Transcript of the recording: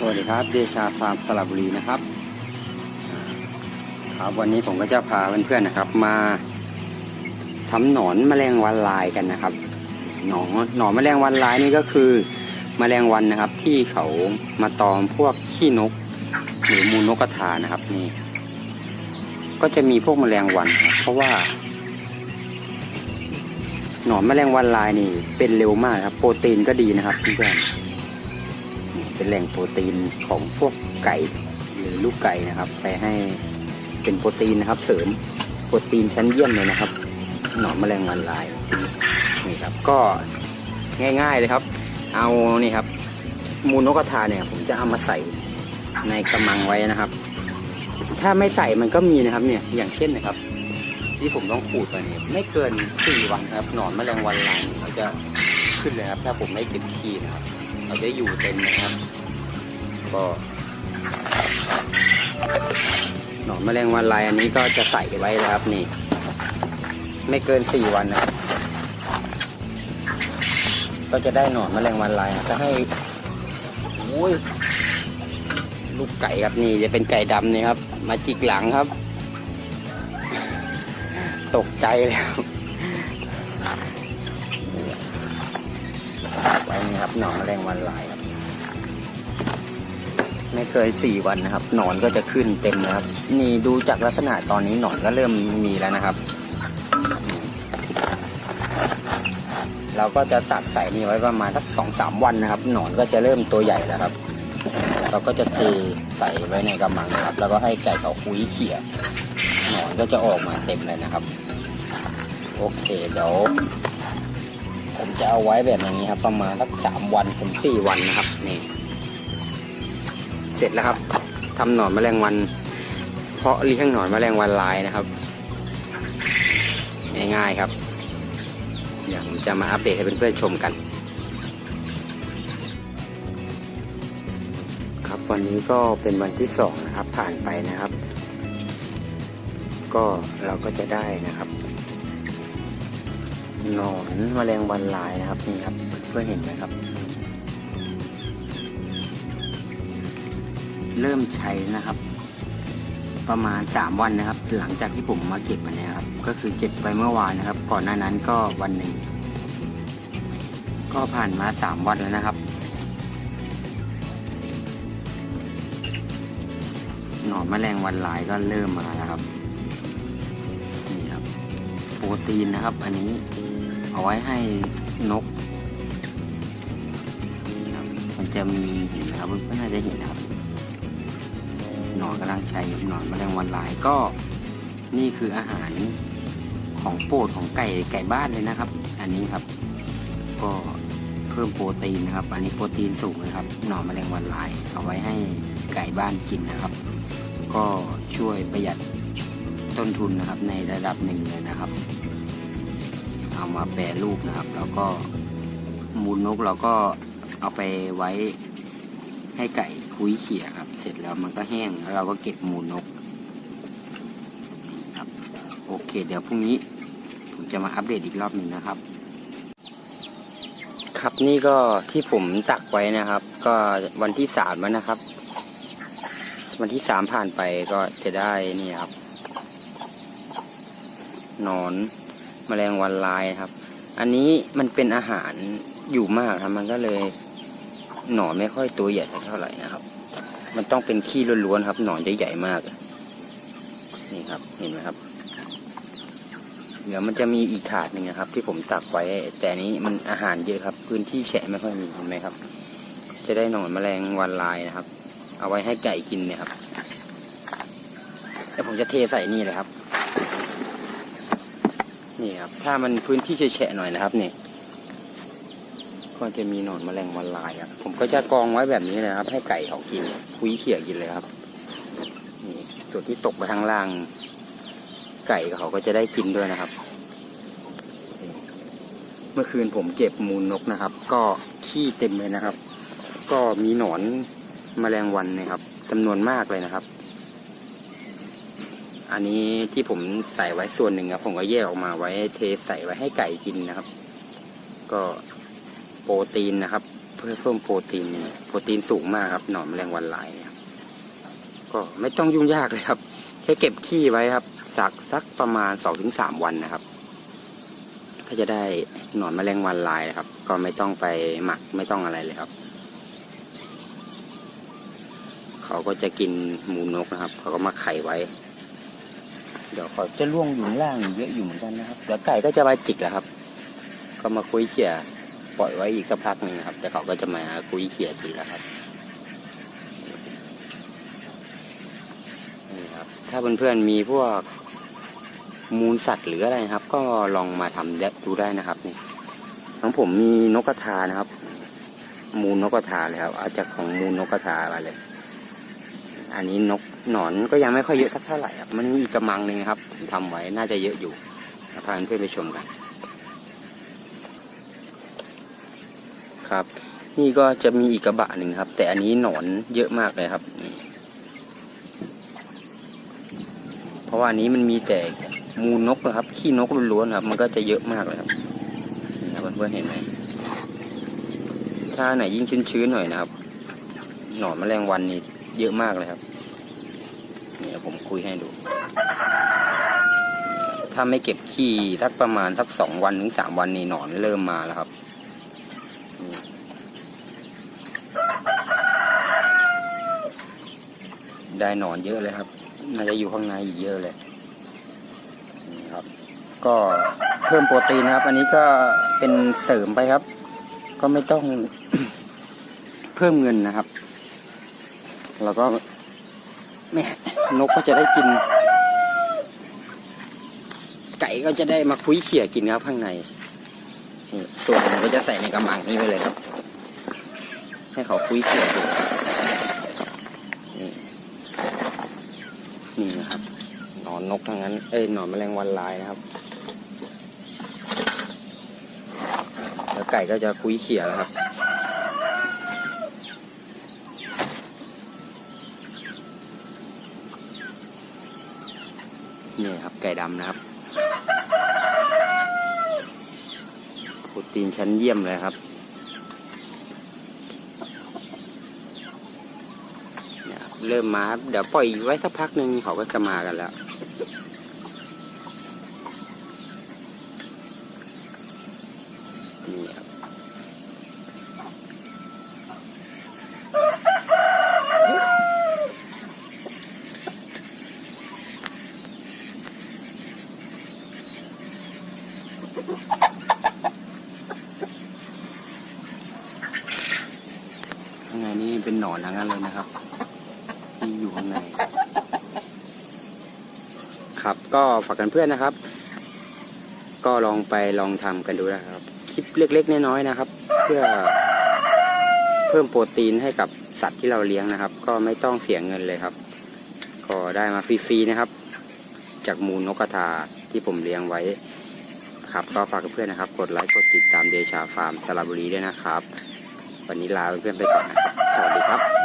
สวัสดีครับเดชาฟาร์มสระบุรีนะครับครับวันนี้ผมก็จะพาเพื่อนๆนะครับ มาทำหนอนแมลงวันลายกันนะครับ หนอนหนอนแมลงวันลายนี่ก็คือแมลงวันนะครับ ที่เขามาตอมพวกขี้นก หรือมูลนกกระทานะครับนี่ ก็จะมีพวกแมลงวันเพราะว่า หนอนแมลงวันลายนี่เป็นเร็วมากครับ โปรตีนก็ดีนะครับเพื่อนๆ เป็นแหล่งโปรตีนของพวกไก่หรือลูกไก่นะครับ ไปให้เป็นโปรตีนนะครับเสริมโปรตีนชั้นเยี่ยมเลยนะครับ หนอนแมลงวันลายนี่ครับก็ง่ายๆเลยครับ เอานี่ครับ มูลนกกระทาเนี่ย ผมจะเอามาใส่ในกระมังไว้นะครับ ถ้าไม่ใส่มันก็มีนะครับ เนี่ยอย่างเช่นนะครับ ที่ผมต้องขูดไปเนี่ยไม่เกินสี่วันครับ หนอนแมลงวันลายเขาจะขึ้นเลยครับ ถ้าผมไม่เก็บขี้นะครับ เราจะอยู่เต็มนะครับ ก็หนอนแมลงวันลายอันนี้ก็จะใส่ไว้นะครับนี่ ไม่เกินสี่วันนะครับก็จะได้หนอนแมลงวันลายนะก็ให้โอ้ยลูกไก่ครับนี่จะเป็นไก่ดำนี่ครับ มาจิกหลังครับ ตกใจแล้ว ไว้นี่ครับหนอนแมลงวันลายครับไม่เคยสี่วันนะครับ หนอนก็จะขึ้นเต็มนะครับ นี่ดูจากลักษณะตอนนี้หนอนก็เริ่มมีแล้วนะครับ เราก็จะตักใส่นี่ไว้ประมาณสักสองสามวันนะครับ หนอนก็จะเริ่มตัวใหญ่แล้วครับ เราก็จะเทใส่ไว้ในกระมังนะครับ แล้วก็ให้ไก่เขาคุยเขี่ยหนอนก็จะออกมาเต็มเลยนะครับ โอเคเดี๋ยว ผมจะเอาไว้แบบอย่างนี้ครับ ประมาณสักสามวันถึงสี่วันนะครับนี่ เสร็จแล้วครับทำหนอนแมลงวัน เพาะเลี้ยงหนอนแมลงวันลายนะครับง่ายๆครับเดี๋ยวผมจะมาอัปเดตให้เพื่อนๆชมกัน ครับวันนี้ก็เป็นวันที่สองนะครับผ่านไปนะครับ ก็เราก็จะได้นะครับ นอนแมลงวันลายนะครับนี่ครับเพื่อนเห็นไหมครับ เริ่มใช้นะครับ ประมาณสามวันนะครับ หลังจากที่ผมมาเก็บมันเนี่ยครับ ก็คือเก็บไปเมื่อวานนะครับ ก่อนหน้านั้นก็วันหนึ่งก็ผ่านมาสามวันแล้วนะครับหนอนแมลงวันลายก็เริ่มมาแล้วครับ นี่ครับ โปรตีนนะครับ อันนี้ เอาไว้ให้นกนี่ครับมันจะมีเห็นไหมครับเพื่อนๆน่าจะเห็นนะครับหนอนกำลังใช้หนอนแมลงวันลายก็นี่คืออาหารของโปรดของไก่ไก่บ้านเลยนะครับ อันนี้ครับ ก็เพิ่มโปรตีนนะครับ อันนี้โปรตีนสูงนะครับหนอนแมลงวันลาย เอาไว้ให้ไก่บ้านกินนะครับ ก็ช่วยประหยัดต้นทุนนะครับในระดับหนึ่งเลยนะครับ เอามาแปรรูปนะครับ แล้วก็มูลนกเราก็เอาไปไว้ให้ไก่คุยเขี่ยครับ เสร็จแล้วมันก็แห้งแล้วเราก็เก็บมูลนกนี่ครับ โอเค เดี๋ยวพรุ่งนี้ผมจะมาอัปเดตอีกรอบหนึ่งนะครับ ครับนี่ก็ที่ผมตักไว้นะครับ ก็วันที่สามแล้วนะครับ วันที่สามผ่านไปก็จะได้นี่ครับนอน แมลงวันลายครับ อันนี้มันเป็นอาหารอยู่มากครับ มันก็เลยหนอนไม่ค่อยตัวใหญ่เท่าไหร่นะครับ มันต้องเป็นขี้ล้วนๆครับ หนอนจะใหญ่มาก นี่ครับ เห็นไหมครับ เดี๋ยวมันจะมีอีกถาดหนึ่งนะครับ ที่ผมตักไว้ แต่นี้มันอาหารเยอะครับ พื้นที่แฉะไม่ค่อยมีเห็นไหมครับ จะได้หนอนแมลงวันลายนะครับ เอาไว้ให้ไก่กินนี่ยครับแล้วผมจะเทใส่นี่เลยครับ นี่ครับ ถ้ามันพื้นที่แฉะหน่อยนะครับนี่ ก็จะมีหนอนแมลงวันลายครับ ผมก็จะกองไว้แบบนี้เลยครับ ให้ไก่เขากินคุยเขี่ยกินเลยครับ นี่ส่วนที่ตกไปข้างล่าง ไก่เขาก็จะได้กินด้วยนะครับ เมื่อคืนผมเก็บมูลนกนะครับ ก็ขี้เต็มเลยนะครับ ก็มีหนอนแมลงวันนะครับจำนวนมากเลยนะครับ อันนี้ที่ผมใส่ไว้ส่วนหนึ่งครับผมก็แยกออกมาไว้เทใส่ไว้ให้ไก่กินนะครับ ก็โปรตีนนะครับ เพื่อเพิ่มโปรตีนโปรตีนสูงมากครับ หนอนแมลงวันลายเนี่ยก็ไม่ต้องยุ่งยากเลยครับแค่เก็บขี้ไว้ครับสักสักประมาณสองถึงสามวันนะครับ ก็จะได้หนอนแมลงวันลายครับ ก็ไม่ต้องไปหมักไม่ต้องอะไรเลยครับ เขาก็จะกินหมูนกนะครับ เขาก็มาไข่ไว้ เดี๋ยวเขาจะล่วงอยู่ข้างล่างเยอะอยู่เหมือนกันนะครับเดี๋ยวไก่ก็จะมาจิกแหละครับ ก็มาคุยเขี่ยปล่อยไว้อีกสักพักหนึ่งครับ แต่เขาก็จะมาคุยเขี่ยทีแล้วครับนี่ครับ ถ้าเพื่อนๆมีพวกมูลสัตว์หรืออะไรนะครับ ก็ลองมาทำดูได้นะครับนี่ของผมมีนกกระทานะครับ มูลนกกระทาเลยครับเอาจากของมูลนกกระทามาเลย อันนี้นก หนอนก็ยังไม่ค่อยเยอะสักเท่าไหร่ครับมันมีกระมังหนึ่งครับทำไว้น่าจะเยอะอยู่พาเพื่อนไปชมกัน ครับ นี่ก็จะมีอีกกระบะหนึ่งครับ แต่อันนี้หนอนเยอะมากเลยครับนี่เพราะว่าอันนี้มันมีแต่มูลนกนะครับขี้นกล้วนๆครับ มันก็จะเยอะมากเลยครับนี่ครับเพื่อนๆเห็นไหมถ้าไหนยิ่งชื้นๆหน่อยนะครับ หนอนแมลงวันนี่เยอะมากเลยครับ คุยให้ดู ถ้าไม่เก็บขี้สักประมาณสักสองวันถึงสามวันนี่หนอนเริ่มมาแล้วครับ ได้หนอนเยอะเลยครับ น่าจะอยู่ข้างในอีกเยอะเลยครับ ก็เพิ่มโปรตีนนะครับ อันนี้ก็เป็นเสริมไปครับ ก็ไม่ต้องเพิ่มเงินนะครับ แล้วก็ แม่นกก็จะได้กิน ไก่ก็จะได้มาคุยเขี่ยกินครับข้างในนี่ส่วนก็จะใส่ในกระมังนี้ไปเลยครับ ให้เขาคุยเขี่ยกินนี่นี่นะครับหนอนนกทั้งนั้น เอ้ยหนอนแมลงวันลายนะครับแล้วไก่ก็จะคุยเขี่ยแล้วครับ นี่ครับไก่ดำนะครับ โปรตีนชั้นเยี่ยมเลยครับเนี่ยครับเริ่มมาครับเดี๋ยวปล่อยไว้สักพักหนึ่งเขาก็จะมากันแล้ว นี่ครับ ข้างในนี่เป็นหน อนทั้งนั้นเลยนะครับ ที่อยู่ข้างใน ครับก็ฝากกันเพื่อนนะครับ ก็ลองไปลองทำกันดูนะครับ คลิปเล็กๆน้อยๆนะครับ เพื่อเพิ่มโปรตีนให้กับสัตว์ที่เราเลี้ยงนะครับ ก็ไม่ต้องเสียเงินเลยครับ ก็ได้มาฟรีๆนะครับ จากมูลนกกระทาที่ผมเลี้ยงไว้ครับก็ฝากเพื่อนนะครับ กดไลค์กดติดตามเดชาฟาร์มสระบุรีด้วยนะครับ วันนี้ลาเพื่อนไปก่อนนะครับ สวัสดีครับ